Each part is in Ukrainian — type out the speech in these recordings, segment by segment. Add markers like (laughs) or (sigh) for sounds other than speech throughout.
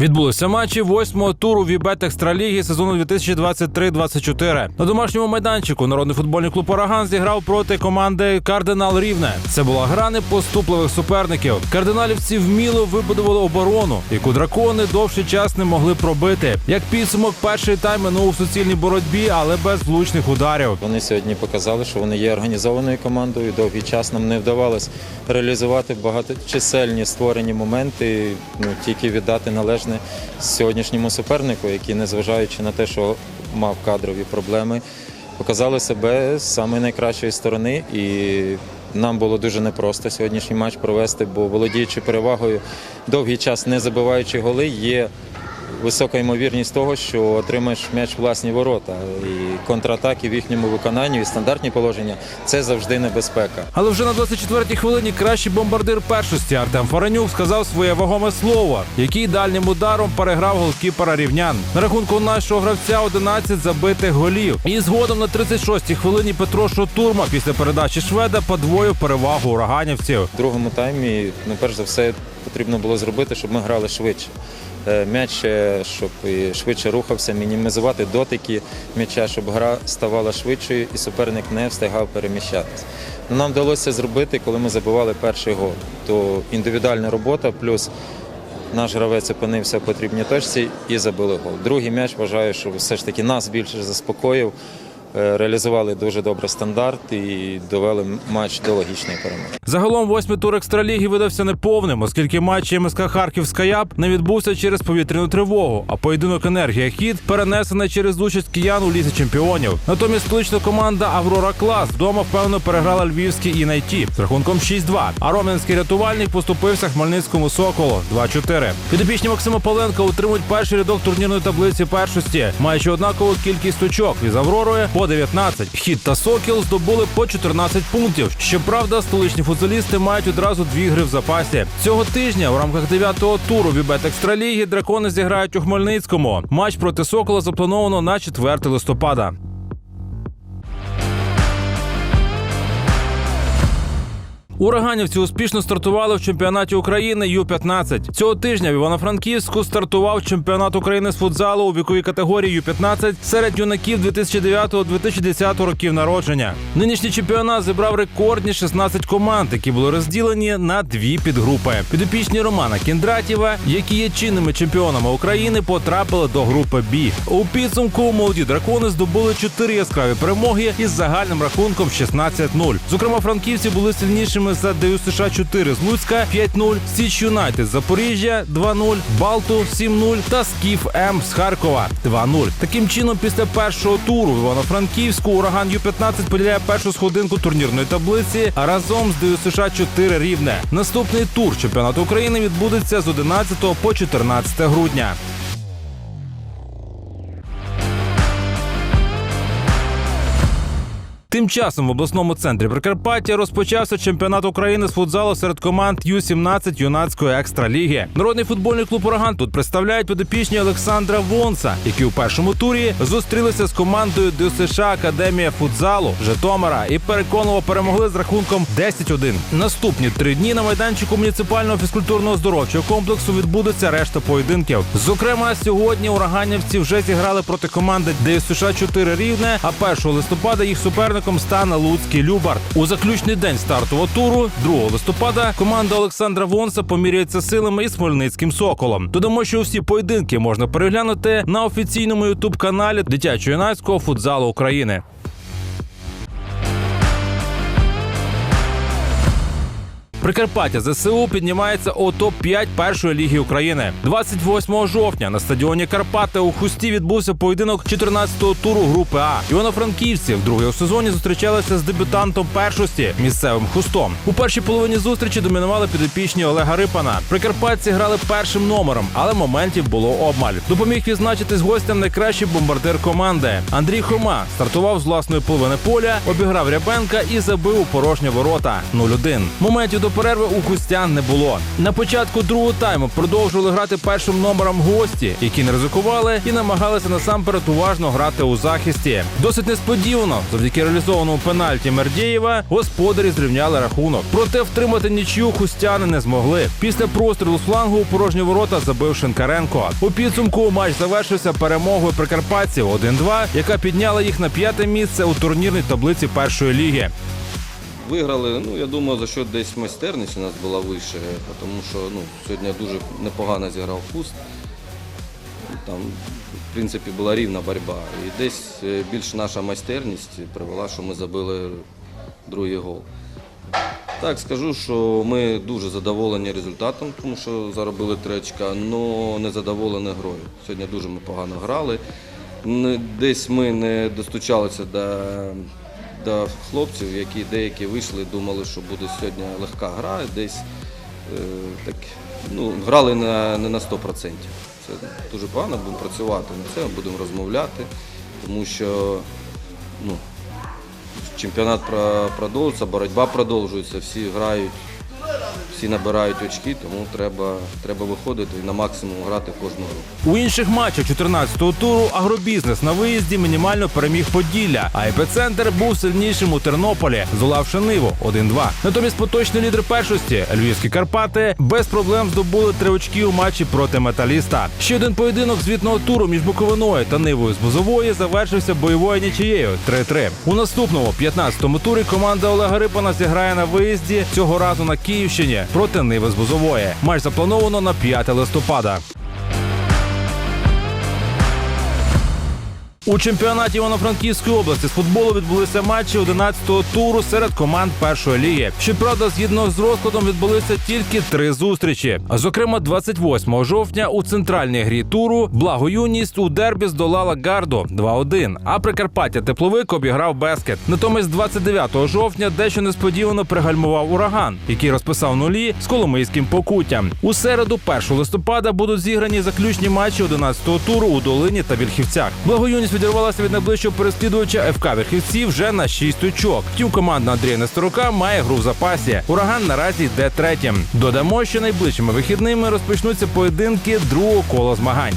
Відбулися матчі восьмого туру Вібет Екстраліги сезону 2023-24. На домашньому майданчику народний футбольний клуб Ораган зіграв проти команди Кардинал Рівне. Це була гра непоступливих суперників. Кардиналівці вміло вибудували оборону, яку дракони довший час не могли пробити. Як підсумок, перший тайм минув у суцільній боротьбі, але без влучних ударів. Вони сьогодні показали, що вони є організованою командою. Довгий час нам не вдавалось реалізувати багаточисельні створені моменти, ну тільки віддати належне сьогоднішньому супернику, який, незважаючи на те, що мав кадрові проблеми, показали себе з самої найкращої сторони і. Нам було дуже непросто сьогоднішній матч провести, бо володіючи перевагою довгий час не забиваючи голи, є висока ймовірність того, що отримаєш м'яч власні ворота. І контратаки в їхньому виконанні, і стандартні положення це завжди небезпека. Але вже на 24-й хвилині кращий бомбардир першості Артем Форенюк сказав своє вагоме слово, який дальнім ударом переграв голкіпера рівнян. На рахунку нашого гравця 11 забитих голів. І згодом на 36-й хвилині Петро Шотурма після передачі шведа подвоїв перевагу ураганівців. В другому таймі, ну перш за все, потрібно було зробити, щоб ми грали швидше. Е, М'яч, е, щоб швидше рухався, мінімізувати дотики м'яча, щоб гра ставала швидшою і суперник не встигав переміщатися. Ну, Нам вдалося зробити, коли ми забивали перший гол. То індивідуальна робота, плюс наш гравець опинився в потрібній точці і забили гол. Другий м'яч вважаю, що все ж таки нас більше заспокоїв. Е, Реалізували дуже добре стандарт і довели матч до логічної перемоги. Загалом восьмий тур екстраліги видався неповним, оскільки матч МСК Харків Скаяп не відбувся через повітряну тривогу, а поєдинок енергія хід перенесений через участь киян у лісі чемпіонів. Натомість столична команда Аврора Клас вдома впевнено переграла львівський інайті з рахунком 6-2. А ром'янський рятувальник поступився хмельницькому соколу 2-4. Підопічні Максима Поленка утримують перший рядок турнірної таблиці першості, маючи однакову кількість очок із Авророю по 19. Хід та Сокіл здобули по 14 пунктів. Щоправда, столичні футболісти мають одразу дві гри в запасі. Цього тижня у рамках 9-го туру Вібет Екстраліги дракони зіграють у Хмельницькому. Матч проти Сокола заплановано на 4 листопада. Ураганівці успішно стартували в чемпіонаті України Ю-15. Цього тижня в Івано-Франківську стартував чемпіонат України з футзалу у віковій категорії Ю-15 серед юнаків 2009-2010 років народження. Нинішній чемпіонат зібрав рекордні 16 команд, які були розділені на дві підгрупи. Підопічні Романа Кіндратєва, які є чинними чемпіонами України, потрапили до групи Бі. У підсумку молоді дракони здобули чотири яскраві перемоги із загальним рахунком 16-0. Зокрема, франківці були сильнішими за ДЮ США 4 з Луцька 5-0, Січ Юнайтед Запоріжжя 2-0, Балту 7-0 та Скіф М з Харкова 2-0. Таким чином, після першого туру в Івано-Франківську ураган Ю-15 поділяє першу сходинку турнірної таблиці разом з ДЮ США 4 рівне. Наступний тур чемпіонату України відбудеться з 11 по 14 грудня. Тим часом в обласному центрі Прикарпаття розпочався чемпіонат України з футзалу серед команд Ю-17 юнацької екстраліги. Народний футбольний клуб Ураган тут представляють підопічні Олександра Вонса, які у першому турі зустрілися з командою ДЮСШ Академія футзалу Житомира і переконливо перемогли з рахунком 10-1. Наступні три дні на майданчику муніципального фізкультурного здоровчого комплексу відбудеться решта поєдинків. Зокрема, сьогодні ураганівці вже зіграли проти команди ДЮСШ 4 рівне. А 1 листопада їх суперником стане Луцький Любард. У заключний день стартового туру, 2 листопада, команда Олександра Вонса поміряється силами із Хмельницьким Соколом. Додамо, що всі поєдинки можна переглянути на офіційному ютуб каналі дитячо-юнацького футзалу України. Прикарпаття ЗСУ піднімається у топ 5 першої ліги України. 28 жовтня на стадіоні Карпати у Хусті відбувся поєдинок 14-го туру групи А. Івано-Франківці вдруге у сезоні зустрічалися з дебютантом першості місцевим хустом. У першій половині зустрічі домінували підопічні Олега Рипана. Прикарпатці грали першим номером, але моментів було обмаль. Допоміг відзначитись гостям найкращий бомбардир команди. Андрій Хома стартував з власної половини поля, обіграв Рябенка і забив у порожні ворота 0-1. Моментів до перерви у Кустян не було. На початку другого тайму продовжували грати першим номером гості, які не ризикували і намагалися насамперед уважно грати у захисті. Досить несподівано, завдяки реалізованому пенальті Мердєєва, господарі зрівняли рахунок. Проте втримати нічию хустяни не змогли. Після прострілу з флангу у порожні ворота забив Шинкаренко. У підсумку матч завершився перемогою прикарпатців 1-2, яка підняла їх на п'яте місце у турнірній таблиці першої ліги. Виграли, ну я думаю, за що десь майстерність у нас була вище, тому що ну, сьогодні дуже непогано зіграв Хуст. Там, в принципі, була рівна боротьба. І десь е, більш наша майстерність привела, що ми забили другий гол. Так, скажу, що ми дуже задоволені результатом, тому що заробили три очка, але не задоволені грою. Сьогодні дуже ми погано грали. Десь ми не достучалися до, до хлопців, які деякі вийшли, думали, що буде сьогодні легка гра. Десь е, так, ну, грали на, не на 100%. Це дуже погано, будемо працювати над цим, будемо розмовляти, тому що ну, чемпіонат про- продовжується, боротьба продовжується, всі грають, всі набирають очки, тому треба, треба виходити і на максимум грати кожну гру. У інших матчах 14-го туру агробізнес на виїзді мінімально переміг Поділля, а епіцентр був сильнішим у Тернополі, здолавши Ниву 1-2. Натомість поточний лідер першості Львівські Карпати без проблем здобули три очки у матчі проти металіста. Ще один поєдинок звітного туру між Буковиною та Нивою з Бузової завершився бойовою нічиєю 3-3. У наступному 15-му турі команда Олега Рипана зіграє на виїзді цього разу на Київщині проти Ниви з Бузової. Матч заплановано на 5 листопада. У чемпіонаті Івано-Франківської області з футболу відбулися матчі 11-го туру серед команд першої ліги. Щоправда, згідно з розкладом відбулися тільки три зустрічі. Зокрема, 28 жовтня у центральній грі туру благоюність у дербі здолала Гарду 2-1, а Прикарпаття Тепловик обіграв Бескет. Натомість 29 жовтня дещо несподівано пригальмував ураган, який розписав нулі з коломийським покуттям. У середу, 1 листопада, будуть зіграні заключні матчі 11-го туру у Долині та Вільхівцях. Благоюність відірвалася від найближчого переслідувача ФК верхівці вже на 6 очок. Втім, команда Андрія Нестерука має гру в запасі. Ураган наразі йде третім. Додамо, що найближчими вихідними розпочнуться поєдинки другого кола змагань.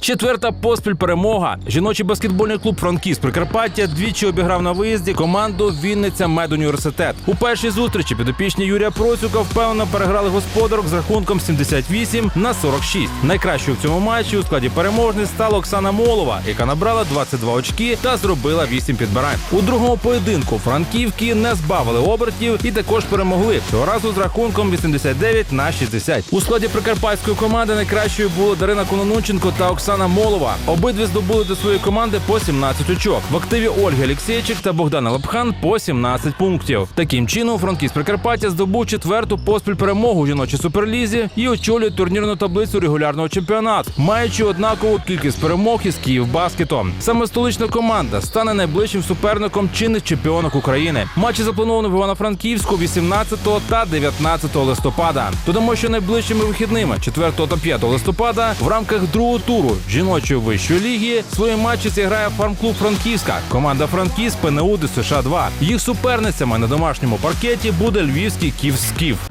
Четверта поспіль перемога. Жіночий баскетбольний клуб Франкіс Прикарпаття двічі обіграв на виїзді команду Вінниця Медуніверситет. У першій зустрічі підопічні Юрія Процюка впевнено переграли господарок з рахунком 78 на 46. Найкращою в цьому матчі у складі переможниць стала Оксана Молова, яка набрала 22 очки та зробила 8 підбирань. У другому поєдинку франківки не збавили обертів і також перемогли цього разу з рахунком 89 на 60. У складі прикарпатської команди найкращою були Дарина Кононученко та Оксана Молова. Обидві здобули до своєї команди по 17 очок. В активі Ольги Олексєйчик та Богдана Лепхан по 17 пунктів. Таким чином, франківськ Прикарпаття здобув четверту поспіль перемогу у жіночій суперлізі і очолює турнірну таблицю регулярного чемпіонату, маючи однакову кількість перемог із Київбаскетом. Саме столична команда стане найближчим суперником чинних чемпіонок України. Матчі заплановано в Івано-Франківську 18 та 19 листопада. Додамо, що найближчими вихідними 4 та 5 листопада в рамках другого туру жіночої вищої ліги свої матчі зіграє фармклуб Франківська. Команда Франківськ ПНУ ДСШ 2 Їх суперницями на домашньому паркеті буде львівський Київсків.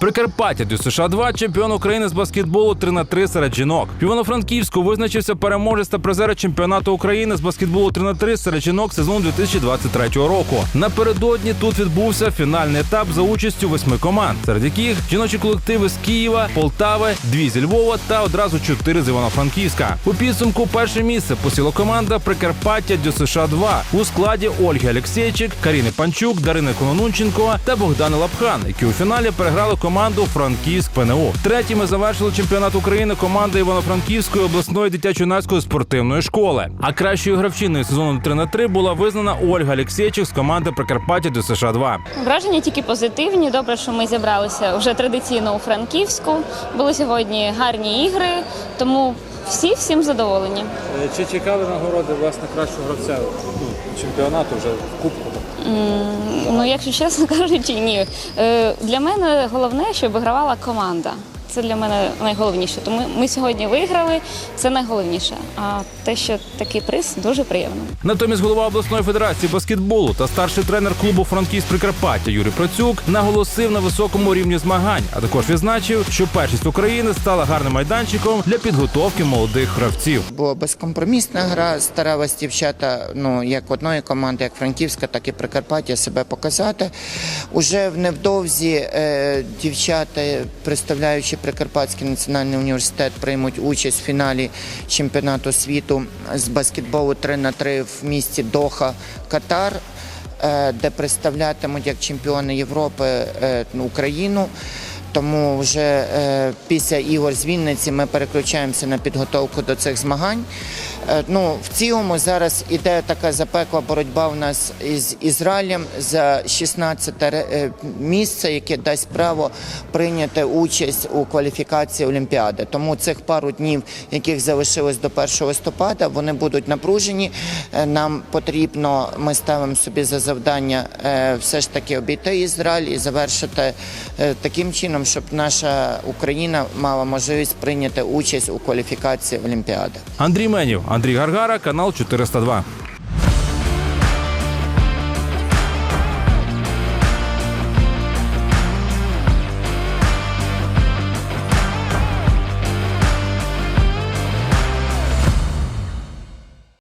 Прикарпаття до США 2 чемпіон України з баскетболу 3 на 3 серед жінок. В Івано-Франківську визначився переможець та призер чемпіонату України з баскетболу 3 на 3 серед жінок сезону 2023 року. Напередодні тут відбувся фінальний етап за участю восьми команд, серед яких жіночі колективи з Києва, Полтави, дві зі Львова та одразу чотири з Івано-Франківська. У підсумку перше місце посіла команда Прикарпаття до США 2 у складі Ольги Олексєйчик, Каріни Панчук, Дарини Кононунченко та Богдани Лапхан, які у фіналі переграли команду Франківськ ПНУ. Третіми завершили чемпіонат України команда Івано-Франківської обласної дитячо-юнацької спортивної школи. А кращою гравчиною сезону 3 на 3 була визнана Ольга Олексєйчик з команди Прикарпаття до США 2 Враження тільки позитивні. Добре, що ми зібралися вже традиційно у Франківську. Були сьогодні гарні ігри, тому всі всім задоволені. Е, Чи чекали нагороди власне кращого гравця ну, чемпіонату вже в кубку? Ну, якщо чесно (laughs) кажучи, ні. Е, Для мене головне, щоб вигравала команда. Це для мене найголовніше. Тому ми сьогодні виграли. Це найголовніше. А те, що такий приз, дуже приємно. Натомість голова обласної федерації баскетболу та старший тренер клубу Франківськ Прикарпаття Юрій Процюк наголосив на високому рівні змагань, а також відзначив, що першість України стала гарним майданчиком для підготовки молодих гравців. Була безкомпромісна гра, старалась дівчата, ну як одної команди, як Франківська, так і Прикарпаття себе показати. Уже в невдовзі е, дівчата, представляючи Прикарпатський національний університет, приймуть участь в фіналі чемпіонату світу з баскетболу 3 на 3 в місті Доха, Катар. е, Де представлятимуть як чемпіони Європи е, Україну. Тому вже е, після ігор з Вінниці ми переключаємося на підготовку до цих змагань. Е, ну, в цілому зараз іде така запекла боротьба в нас із Ізраїлем за 16 е, місце, яке дасть право прийняти участь у кваліфікації Олімпіади. Тому цих пару днів, яких залишилось до 1 листопада, вони будуть напружені. Е, Нам потрібно, ми ставимо собі за завдання все ж таки обійти Ізраїль і завершити таким чином, щоб наша Україна мала можливість прийняти участь у кваліфікації Олімпіади. Андрій Менів, Андрій Гаргара, канал 402.